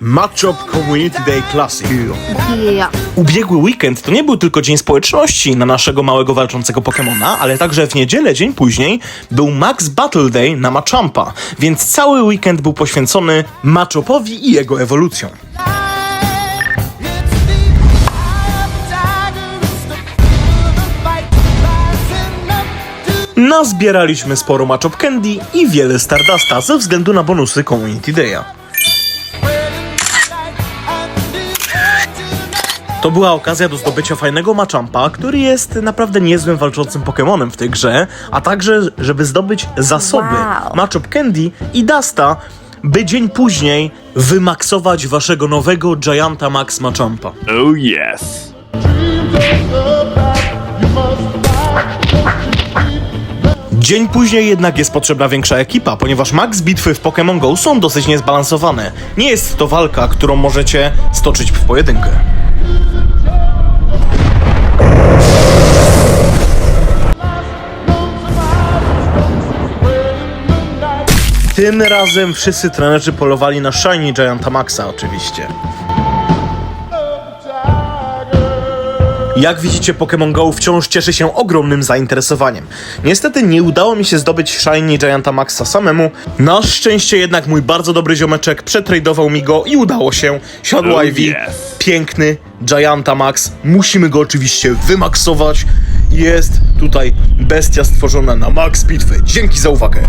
Matchup Community Day Classic. Ja. Ubiegły weekend to nie był tylko dzień społeczności na naszego małego walczącego Pokemona, ale także w niedzielę, dzień później, był Max Battle Day na Machampa, więc cały weekend był poświęcony Machopowi i jego ewolucjom. Nazbieraliśmy sporo Machop Candy i wiele Stardasta ze względu na bonusy Community Day'a. To była okazja do zdobycia fajnego Machampa, który jest naprawdę niezłym walczącym Pokemonem w tej grze, a także, żeby zdobyć zasoby Wow. Machop Candy i Dusta, by dzień później wymaksować waszego nowego Gianta Max Machampa. Oh yes. Dzień później jednak jest potrzebna większa ekipa, ponieważ max bitwy w Pokémon Go są dosyć niezbalansowane. Nie jest to walka, którą możecie stoczyć w pojedynkę. Tym razem wszyscy trenerzy polowali na Shiny Gianta Maxa oczywiście. Jak widzicie, Pokémon Go wciąż cieszy się ogromnym zainteresowaniem. Niestety nie udało mi się zdobyć Shiny Gianta Maxa samemu. Na szczęście jednak mój bardzo dobry ziomeczek przetradował mi go i udało się. Siadł Oh Ivy, yes. piękny Gianta Max. Musimy go oczywiście wymaksować. Jest tutaj bestia stworzona na max bitwy. Dzięki za uwagę.